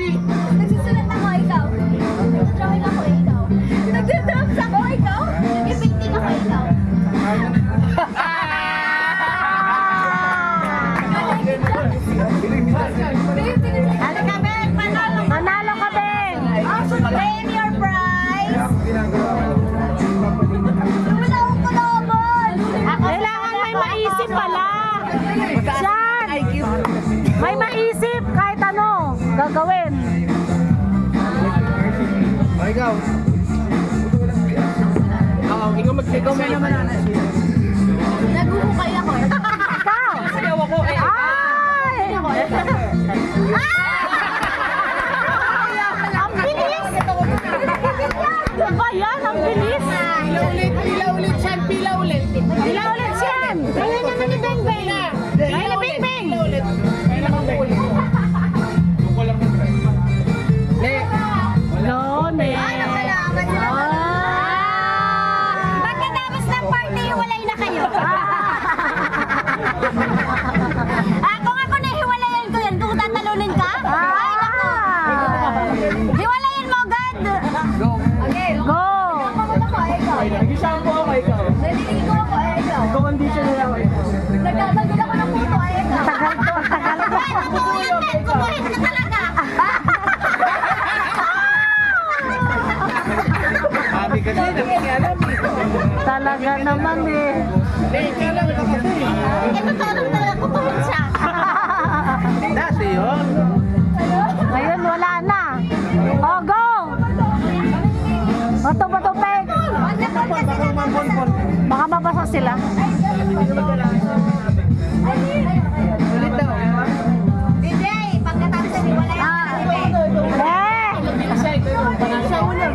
Rosie. Gagawin. O, ikaw. Oo, ikaw mag ikaw may naman na. Naguhukay ako. Ikaw. Sayaw ako eh. Ay! Ang bilis! Ano? Ang bilis! Pila ulit, pila ulit siyan, pila ulit. Pila ulit yan! Kaya naman ni Beng Beng! Okay. Go! Nakakamot ako, eh, ikaw. Nag-shampoo ako ikaw. Naliligo ako, eh, ikaw. Ito-condition nila ako ikaw. Nagtatanggal ako ng puto, eh, ikaw. Tagal to, tagal yan, Ben. Kukulit ka talaga. Sabi ka din, hindi alam eh. Talaga naman eh. Ne, ikaw lang kasi. Bato, bato, peg. Baka mabasa sila. Ulit daw. DJ, pagkatapos. Eh! Ito yun. Siya una.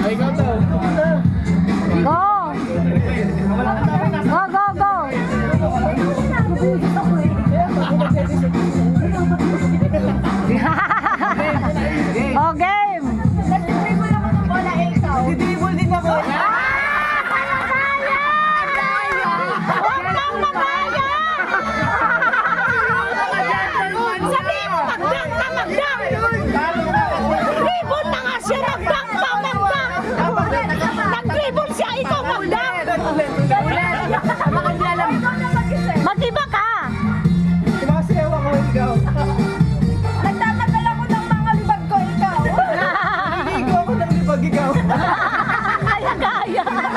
Ikaw daw. Go! Go, go, go! o, Yeah.